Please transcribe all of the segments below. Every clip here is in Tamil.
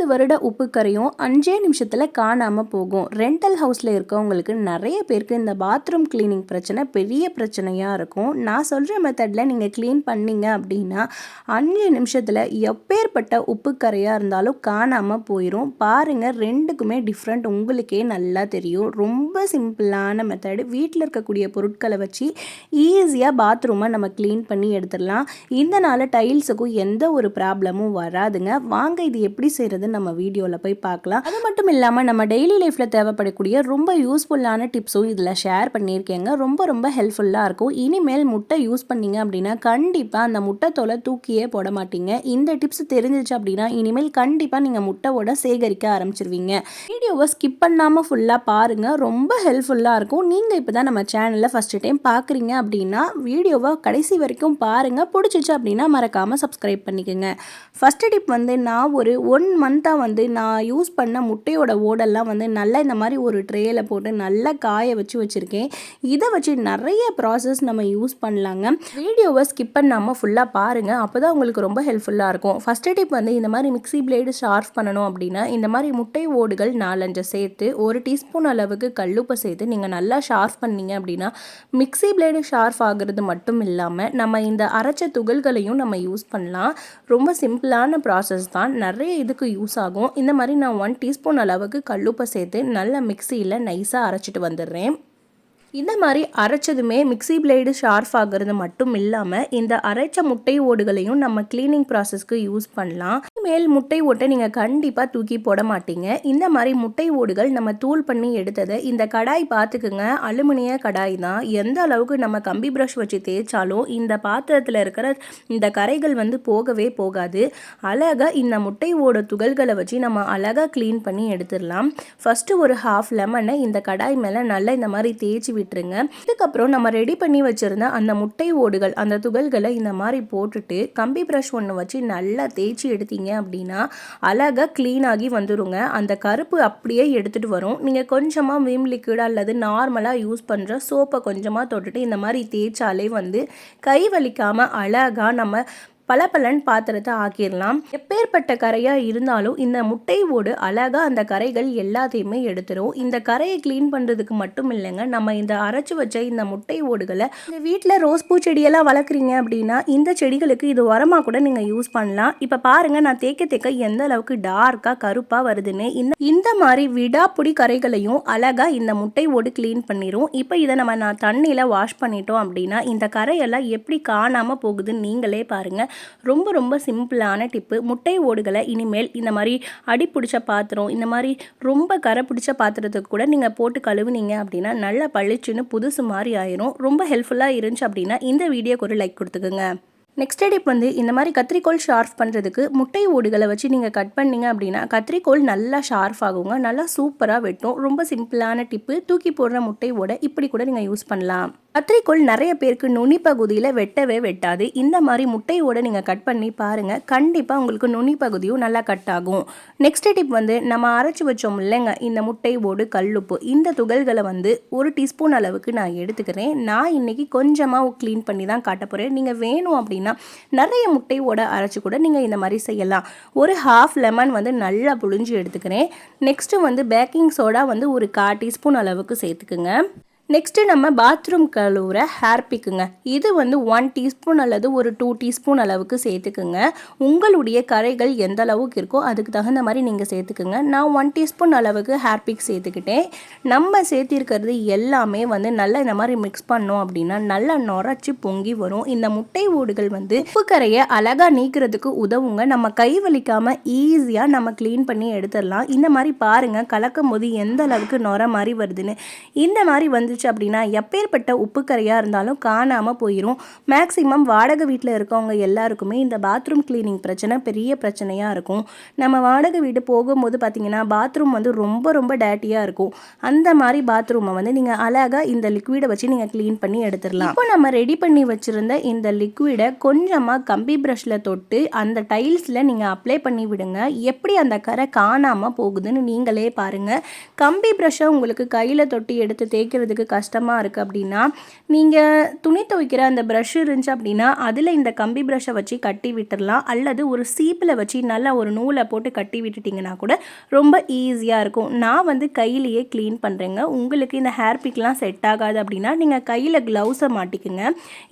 முப்பது வருட உப்பு கரையும் அஞ்சே நிமிஷத்தில் காணாமல் போகும். ரெண்டல் ஹவுஸில் இருக்கவங்களுக்கு நிறைய பேருக்கு இந்த பாத்ரூம் க்ளீனிங் பிரச்சனை பெரிய பிரச்சனையாக இருக்கும். நான் சொல்கிற மெத்தடில் நீங்கள் க்ளீன் பண்ணீங்க அப்படின்னா அஞ்சு நிமிஷத்தில் எப்பேற்பட்ட உப்பு கரையாக இருந்தாலும் காணாமல் போயிடும் பாருங்கள் ரெண்டுக்குமே டிஃப்ரெண்ட் உங்களுக்கே நல்லா தெரியும். ரொம்ப சிம்பிளான மெத்தடு வீட்டில் இருக்கக்கூடிய பொருட்களை வச்சு ஈஸியாக பாத்ரூமை நம்ம க்ளீன் பண்ணி எடுத்துடலாம். இதனால் டைல்ஸுக்கும் எந்த ஒரு ப்ராப்ளமும் வராதுங்க. வாங்க இது எப்படி செய்கிறதுன்னு நம்ம வீடியோவில் போய் பார்க்கலாம். அது மட்டும் இல்லாமல் நம்ம டெய்லி லைஃப்பில் தேவைப்படக்கூடிய ரொம்ப யூஸ்ஃபுல்லான டிப்ஸும் இதில் ஷேர் பண்ணியிருக்கேங்க. ரொம்ப ரொம்ப ஹெல்ப்ஃபுல்லாக இருக்கும். இனிமேல் முட்டை யூஸ் பண்ணீங்க அப்படின்னா கண்டிப்பாக அந்த முட்டை தோலை தூக்கியே போட மாட்டீங்க. இந்த டிப்ஸ் தெரிஞ்சிச்சு அப்படின்னா இனிமேல் கண்டிப்பாக நீங்கள் முட்டையோட சேகரிக்க ஆரம்பிச்சிருவீங்க. வீடியோவை ஸ்கிப் பண்ணாமல் ஃபுல்லாக பாருங்கள் ரொம்ப ஹெல்ப்ஃபுல்லாக இருக்கும். நீங்கள் இப்போ தான் நம்ம சேனலில் ஃபஸ்ட்டு டைம் பார்க்குறீங்க அப்படின்னா வீடியோவை கடைசி வரைக்கும் பாருங்கள் பிடிச்சிச்சு அப்படின்னா மறக்காமல் சப்ஸ்கிரைப் பண்ணிக்கோங்க. ஃபஸ்ட்டு டிப் வந்து நான் ஒரு ஒன் மந்த் மந்த்தாக வந்து நான் யூஸ் பண்ண முட்டையோட ஓடெல்லாம் வந்து நல்லா இந்த மாதிரி ஒரு ட்ரேயில் போட்டு நல்லா காய வச்சு வச்சுருக்கேன். இதை வச்சு நிறைய ப்ராசஸ் நம்ம யூஸ் பண்ணலாங்க. வீடியோவை ஸ்கிப் பண்ணாமல் ஃபுல்லாக பாருங்கள் அப்போ தான் உங்களுக்கு ரொம்ப ஹெல்ப்ஃபுல்லாக இருக்கும். ஃபஸ்ட்டு டிப் வந்து இந்த மாதிரி மிக்ஸி பிளேடு ஷார்ப் பண்ணணும் அப்படின்னா இந்த மாதிரி முட்டை ஓடுகள் நாலஞ்சு சேர்த்து ஒரு டீஸ்பூன் அளவுக்கு கல்லுப்பை சேர்த்து நீங்கள் நல்லா ஷார்ப் பண்ணீங்க அப்படின்னா மிக்ஸி பிளேடு ஷார்ப் ஆகுறது மட்டும் இல்லாமல் நம்ம இந்த அரைச்ச துகள்களையும் நம்ம யூஸ் பண்ணலாம். ரொம்ப சிம்பிளான ப்ராசஸ் தான். நிறைய இதுக்கு யூஸ் ஆகும். இந்த மாதிரி நான் ஒன் டீஸ்பூன் அளவுக்கு கல்லுப்பை சேர்த்து நல்லா மிக்சியில் நைஸாக அரைச்சிட்டு வந்துடுறேன். இந்த மாதிரி அரைச்சதுமே மிக்ஸி பிளேடு ஷார்ப் ஆகிறது மட்டும் இல்லாமல் இந்த அரைச்ச முட்டை ஓடுகளையும் நம்ம க்ளீனிங் ப்ராசஸ்க்கு யூஸ் பண்ணலாம். மேல் முட்டை ஓட்டை நீங்கள் கண்டிப்பாக தூக்கி போட மாட்டீங்க. இந்த மாதிரி முட்டை ஓடுகள் நம்ம தூள் பண்ணி எடுத்ததை இந்த கடாய் பார்த்துக்குங்க அலுமினிய கடாய் தான். எந்த அளவுக்கு நம்ம கம்பி ப்ரஷ் வச்சு தேய்ச்சாலும் இந்த பாத்திரத்தில் இருக்கிற இந்த கரைகள் வந்து போகவே போகாது. அழகாக இந்த முட்டை ஓட துகள்களை வச்சு நம்ம அழகாக க்ளீன் பண்ணி எடுத்துடலாம். ஃபஸ்ட்டு ஒரு ஹாஃப் லெமனை இந்த கடாய் மேலே நல்லா இந்த மாதிரி தேய்ச்சி விட்டுருங்க. இதுக்கப்புறம் நம்ம ரெடி பண்ணி வச்சுருந்த அந்த முட்டை ஓடுகள் அந்த துகள்களை இந்த மாதிரி போட்டுட்டு கம்பி ப்ரஷ் ஒன்று வச்சு நல்லா தேய்ச்சி எடுத்தீங்க அப்படின்னா அழகாக க்ளீனாகி வந்துடுங்க வந்துருங்க. அந்த கருப்பு அப்படியே எடுத்துகிட்டு வரும். நீங்கள் கொஞ்சமாக விம் லிக்விட் அல்லது நார்மலாக யூஸ் பண்ணுற சோப்பை கொஞ்சமாக தொட்டுட்டு இந்த மாதிரி தேய்ச்சாலே வந்து கை வலிக்காமல் அழகாக நம்ம பளபளன்னு பாத்திரத்தை ஆக்கிடலாம் எப்பேற்பட்ட கரையாக இருந்தாலும் இந்த முட்டை ஓடு அழகாக அந்த கரைகள் எல்லாத்தையுமே எடுத்துரும். இந்த கரையை க்ளீன் பண்ணுறதுக்கு மட்டும் இல்லைங்க நம்ம இந்த அரைச்சி வச்ச இந்த முட்டை ஓடுகளை இந்த வீட்டில் ரோஸ் பூ செடியெல்லாம் வளர்க்குறீங்க அப்படின்னா இந்த செடிகளுக்கு இது உரமாக கூட நீங்கள் யூஸ் பண்ணலாம். இப்போ பாருங்கள் நான் தேக்க தேக்க எந்த அளவுக்கு டார்க்காக கருப்பாக வருதுன்னு இந்த இந்த மாதிரி விடாப்புடி கரைகளையும் அழகாக இந்த முட்டை ஓடு க்ளீன் பண்ணிடும் இப்போ இதை நம்ம நான் தண்ணியில் வாஷ் பண்ணிட்டோம் அப்படின்னா இந்த கரையெல்லாம் எப்படி காணாமல் போகுதுன்னு நீங்களே பாருங்கள் ரொம்ப ரொம்ப சிம்பிளான டிப்பு. முட்டை ஓடுகளை இனிமேல் இந்த மாதிரி அடி பிடிச்ச பாத்திரம் இந்த மாதிரி ரொம்ப கரை பிடிச்ச பாத்திரத்துக்கு கூட நீங்கள் போட்டு கழுவுனீங்க அப்படின்னா நல்லா பளிச்சுன்னு புதுசு மாதிரி ஆயிரும். ரொம்ப ஹெல்ப்ஃபுல்லாக இருந்துச்சு அப்படின்னா இந்த வீடியோக்கு ஒரு லைக் கொடுத்துக்குங்க. நெக்ஸ்ட் ஸ்டெப் வந்து இந்த மாதிரி கத்திரிக்கோள் ஷார்ப் பண்ணுறதுக்கு முட்டை ஓடுகளை வச்சு நீங்கள் கட் பண்ணீங்க அப்படின்னா கத்திரிக்கோள் நல்லா ஷார்ப் ஆகுங்க. நல்லா சூப்பராக வெட்டும். ரொம்ப சிம்பிளான டிப்பு தூக்கி போடுற முட்டை ஓட இப்படி கூட நீங்கள் யூஸ் பண்ணலாம். கத்திரிக்கோள் நிறைய பேருக்கு நுனி பகுதியில் வெட்டவே வெட்டாது. இந்த மாதிரி முட்டையோட நீங்கள் கட் பண்ணி பாருங்கள் கண்டிப்பாக உங்களுக்கு நுனி பகுதியும் நல்லா கட் ஆகும். நெக்ஸ்ட் டிப் வந்து நம்ம அரைச்சி வச்சோம் இல்லைங்க. இந்த முட்டை ஓடு கல்லுப்பு இந்த துகள்களை வந்து ஒரு டீஸ்பூன் அளவுக்கு நான் எடுத்துக்கிறேன். நான் இன்றைக்கி கொஞ்சமாக க்ளீன் பண்ணி தான் காட்ட போகிறேன் நீங்கள் வேணும் அப்படின்னு நிறைய முட்டையோட அரைச்சி கூட நீங்கள் இந்த மாதிரி செய்யலாம். ஒரு ஹாஃப் லெமன் வந்து நல்லா புழிஞ்சு எடுத்துக்கிறேன். நெக்ஸ்ட்டு வந்து பேக்கிங் சோடா வந்து ஒரு கால் டீஸ்பூன் அளவுக்கு சேர்த்துக்குங்க. நெக்ஸ்ட்டு நம்ம பாத்ரூம் கழுவுற ஹேர் பிக்குங்க இது வந்து ஒன் டீஸ்பூன் அல்லது ஒரு டூ டீஸ்பூன் அளவுக்கு சேர்த்துக்குங்க. உங்களுடைய கரைகள் எந்த அளவுக்கு இருக்கோ அதுக்கு தகுந்த மாதிரி நீங்கள் சேர்த்துக்குங்க. நான் ஒன் டீஸ்பூன் அளவுக்கு ஹேர் பிக் சேர்த்துக்கிட்டேன். நம்ம சேர்த்திருக்கிறது எல்லாமே வந்து நல்லா இந்த மாதிரி மிக்ஸ் பண்ணோம் அப்படின்னா நல்லா நுரைச்சி பொங்கி வரும். இந்த முட்டை ஓடுகள் வந்து உப்பு கரையை அழகாக நீக்கிறதுக்கு உதவுங்க. நம்ம கை வலிக்காமல் ஈஸியாக நம்ம க்ளீன் பண்ணி எடுத்துடலாம். இந்த மாதிரி பாருங்கள் கலக்கும் போது எந்த அளவுக்கு நுர மாதிரி வருதுன்னு. இந்த மாதிரி வந்து போயிடுச்சு அப்படின்னா எப்பேற்பட்ட உப்பு கரையாக இருந்தாலும் காணாமல் போயிடும் மேக்ஸிமம் வாடகை வீட்டில் இருக்கவங்க எல்லாருக்குமே இந்த பாத்ரூம் கிளீனிங் பிரச்சனை பெரிய பிரச்சனையாக இருக்கும். நம்ம வாடகை வீடு போகும்போது பார்த்தீங்கன்னா பாத்ரூம் வந்து ரொம்ப ரொம்ப டேட்டியாக இருக்கும். அந்த மாதிரி பாத்ரூமை வந்து நீங்கள் அழகாக இந்த லிக்விடை வச்சு நீங்கள் க்ளீன் பண்ணி எடுத்துடலாம். இப்போ நம்ம ரெடி பண்ணி வச்சுருந்த இந்த லிக்விடை கொஞ்சமாக கம்பி ப்ரஷில் தொட்டு அந்த டைல்ஸில் நீங்கள் அப்ளை பண்ணி விடுங்க. எப்படி அந்த கரை காணாமல் போகுதுன்னு நீங்களே பாருங்கள் கம்பி ப்ரஷ்ஷை உங்களுக்கு கையில் தொட்டி எடுத்து தேய்க்கிறதுக்கு கஷ்டமாக இருக்குது அப்படின்னா நீங்கள் துணி துவைக்கிற அந்த ப்ரஷ் இருந்துச்சு அப்படின்னா அதில் இந்த கம்பி ப்ரஷ்ஷை வச்சு கட்டி விட்டுடலாம் அல்லது ஒரு சீப்பில் வச்சு நல்லா ஒரு நூலை போட்டு கட்டி விட்டுட்டிங்கன்னா கூட ரொம்ப ஈஸியாக இருக்கும். நான் வந்து கையிலேயே க்ளீன் பண்ணுறேங்க உங்களுக்கு இந்த ஹேர் பிக்லாம் செட் ஆகாது அப்படின்னா நீங்கள் கையில் க்ளவுஸை மாட்டிக்குங்க.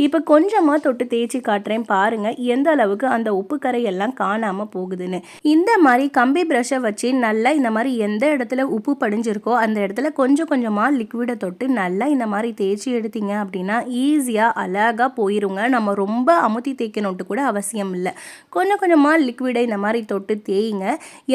இப்போ கொஞ்சமாக தொட்டு தேய்ச்சி காட்டுறேன் பாருங்கள் எந்த அளவுக்கு அந்த உப்பு கரையெல்லாம் காணாமல் போகுதுன்னு. இந்த மாதிரி கம்பி ப்ரஷ்ஷை வச்சு நல்லா இந்த மாதிரி எந்த இடத்துல உப்பு படிஞ்சிருக்கோ அந்த இடத்துல கொஞ்சம் கொஞ்சமாக லிக்விடை தொட்டு நல்லா இந்த மாதிரி தேய்ச்சி எடுத்தீங்க அப்படின்னா ஈஸியாக அழகாக போயிருங்க. நம்ம ரொம்ப அமுத்தி தேய்க்கணுன்ட்டு கூட அவசியம் இல்லை. கொஞ்சம் கொஞ்சமாக லிக்விடை இந்த மாதிரி தொட்டு தேயுங்க.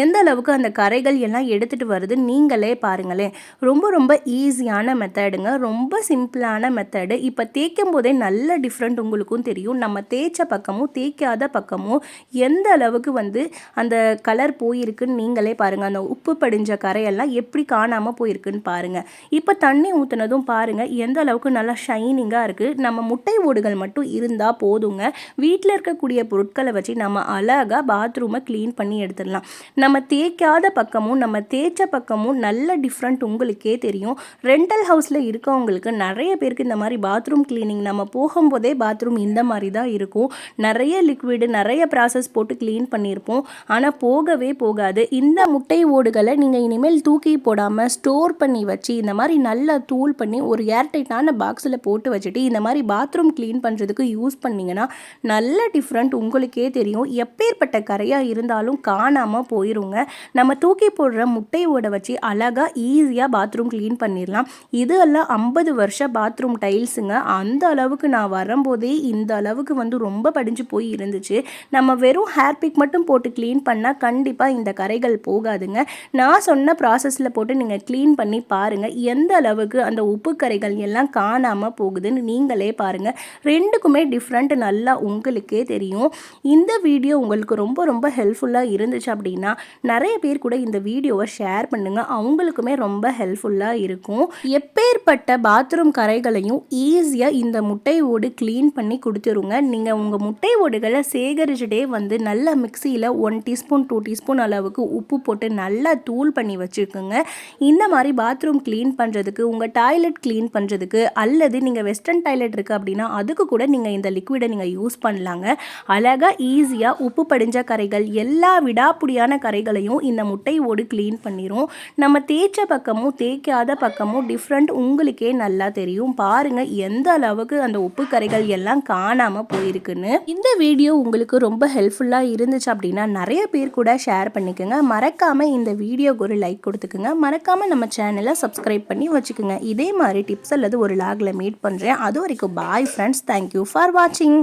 எந்த அளவுக்கு அந்த கரைகள் எல்லாம் எடுத்துகிட்டு வருது நீங்களே பாருங்களேன். ரொம்ப ரொம்ப ஈஸியான மெத்தடுங்க ரொம்ப சிம்பிளான மெத்தடு இப்போ தேய்க்கும் போதே நல்ல டிஃப்ரெண்ட் உங்களுக்கும் தெரியும். நம்ம தேய்ச்ச பக்கமும் தேய்க்காத பக்கமும் எந்த அளவுக்கு வந்து அந்த கலர் போயிருக்குன்னு நீங்களே பாருங்கள் அந்த உப்பு படிஞ்ச கரையெல்லாம் எப்படி காணாமல் போயிருக்குன்னு பாருங்கள் இப்போ தண்ணி ஊற்றுனதும் பாருங்கள் எந்த அளவுக்கு நல்லா ஷைனிங்காக இருக்குது நம்ம முட்டை ஓடுகள் மட்டும் இருந்தால் போதுங்க. வீட்டில் இருக்கக்கூடிய பொருட்களை வச்சு நம்ம அழகாக பாத்ரூமை க்ளீன் பண்ணி எடுத்துடலாம். நம்ம தேய்க்காத பக்கமும் நம்ம தேய்ச்ச பக்கமும் நல்ல டிஃப்ரெண்ட் உங்களுக்கே தெரியும். ரெண்டல் ஹவுஸில் இருக்கவங்களுக்கு நிறைய பேருக்கு இந்த மாதிரி பாத்ரூம் க்ளீனிங் நம்ம போகும்போதே பாத்ரூம் இந்த மாதிரி தான் இருக்கும். நிறைய லிக்விடு நிறைய ப்ராசஸ் போட்டு க்ளீன் பண்ணியிருப்போம். ஆனால் போகவே போகாது. இந்த முட்டை ஓடுகளை நீங்கள் இனிமேல் தூக்கி போடாமல் ஸ்டோர் பண்ணி வச்சு இந்த மாதிரி நல்லா தூள் பண்ணி ஒரு ஏர்டைட்டான பாக்ஸில் போட்டு வச்சுட்டு இந்த மாதிரி பாத்ரூம் க்ளீன் பண்ணுறதுக்கு யூஸ் பண்ணிங்கன்னா நல்ல டிஃப்ரெண்ட் உங்களுக்கே தெரியும். எப்பேற்பட்ட கரையாக இருந்தாலும் காணாமல் போயிருங்க. நம்ம தூக்கி போடுற முட்டையோட வச்சு அழகாக ஈஸியாக பாத்ரூம் க்ளீன் பண்ணிடலாம். இது எல்லாம் ஐம்பது வருஷம் பாத்ரூம் டைல்ஸுங்க அந்த அளவுக்கு நான் வரும்போதே இந்த அளவுக்கு வந்து ரொம்ப படிஞ்சு போய் இருந்துச்சு. நம்ம வெறும் ஹேர் பிக் மட்டும் போட்டு க்ளீன் பண்ணால் கண்டிப்பாக இந்த கரைகள் போகாதுங்க. நான் சொன்ன ப்ராசஸில் போட்டு நீங்கள் க்ளீன் பண்ணி பாருங்கள் எந்த அளவுக்கு அந்த உப்பு கரைகள் எல்லாம் காணாமல் போகுதுன்னு நீங்களே பாருங்கள் ரெண்டுக்குமே டிஃப்ரெண்ட் நல்லா உங்களுக்கே தெரியும். இந்த வீடியோ உங்களுக்கு ரொம்ப ரொம்ப ஹெல்ப்ஃபுல்லாக இருந்துச்சு அப்படின்னா நிறைய பேர் கூட இந்த வீடியோவை ஷேர் பண்ணுங்கள் அவங்களுக்குமே ரொம்ப ஹெல்ப்ஃபுல்லாக இருக்கும். எப்பேற்பட்ட பாத்ரூம் கரைகளையும் ஈஸியாக இந்த முட்டை ஓடு க்ளீன் பண்ணி கொடுத்துருங்க. நீங்கள் உங்கள் முட்டை ஓடுகளை சேகரிச்சுட்டே வந்து நல்லா மிக்சியில் ஒன் டீஸ்பூன் டூ டீஸ்பூன் அளவுக்கு உப்பு போட்டு நல்லா தூள் பண்ணி வச்சுக்கோங்க. இந்த மாதிரி பாத்ரூம் க்ளீன் பண்ணுறதுக்கு உங்கள் டாய்லெட் க்ளீன் பண்ணுறதுக்கு அல்லது நீங்கள் வெஸ்டர்ன் டாய்லெட் இருக்குது அப்படின்னா அதுக்கு கூட நீங்கள் இந்த லிக்விடை நீங்கள் யூஸ் பண்ணலாங்க. அழகாக ஈஸியாக உப்பு படிஞ்ச கரைகள் எல்லா விடாப்புடியான கரைகளையும் இந்த முட்டை ஓடு க்ளீன் பண்ணிடும் நம்ம தேய்ச்ச பக்கமும் தேய்க்காத பக்கமும் டிஃப்ரெண்ட் உங்களுக்கே நல்லா தெரியும். பாருங்கள் எந்த அளவுக்கு அந்த உப்பு கரைகள் எல்லாம் காணாமல் போயிருக்குன்னு. இந்த வீடியோ உங்களுக்கு ரொம்ப ஹெல்ப்ஃபுல்லாக இருந்துச்சு அப்படின்னா நிறைய பேர் கூட ஷேர் பண்ணிக்கோங்க. மறக்காமல் இந்த வீடியோக்கு ஒரு லைக் கொடுத்துக்குங்க. மறக்காமல் நம்ம சேனலை சப்ஸ்கிரைப் பண்ணி வச்சுக்கோங்க. இதே மாதிரி டிப்ஸ் அல்லது ஒரு லாகில் மீட் பண்ணுறேன் அது வரைக்கும் பாய் ஃப்ரெண்ட்ஸ் தேங்க்யூ ஃபார் வாட்சிங்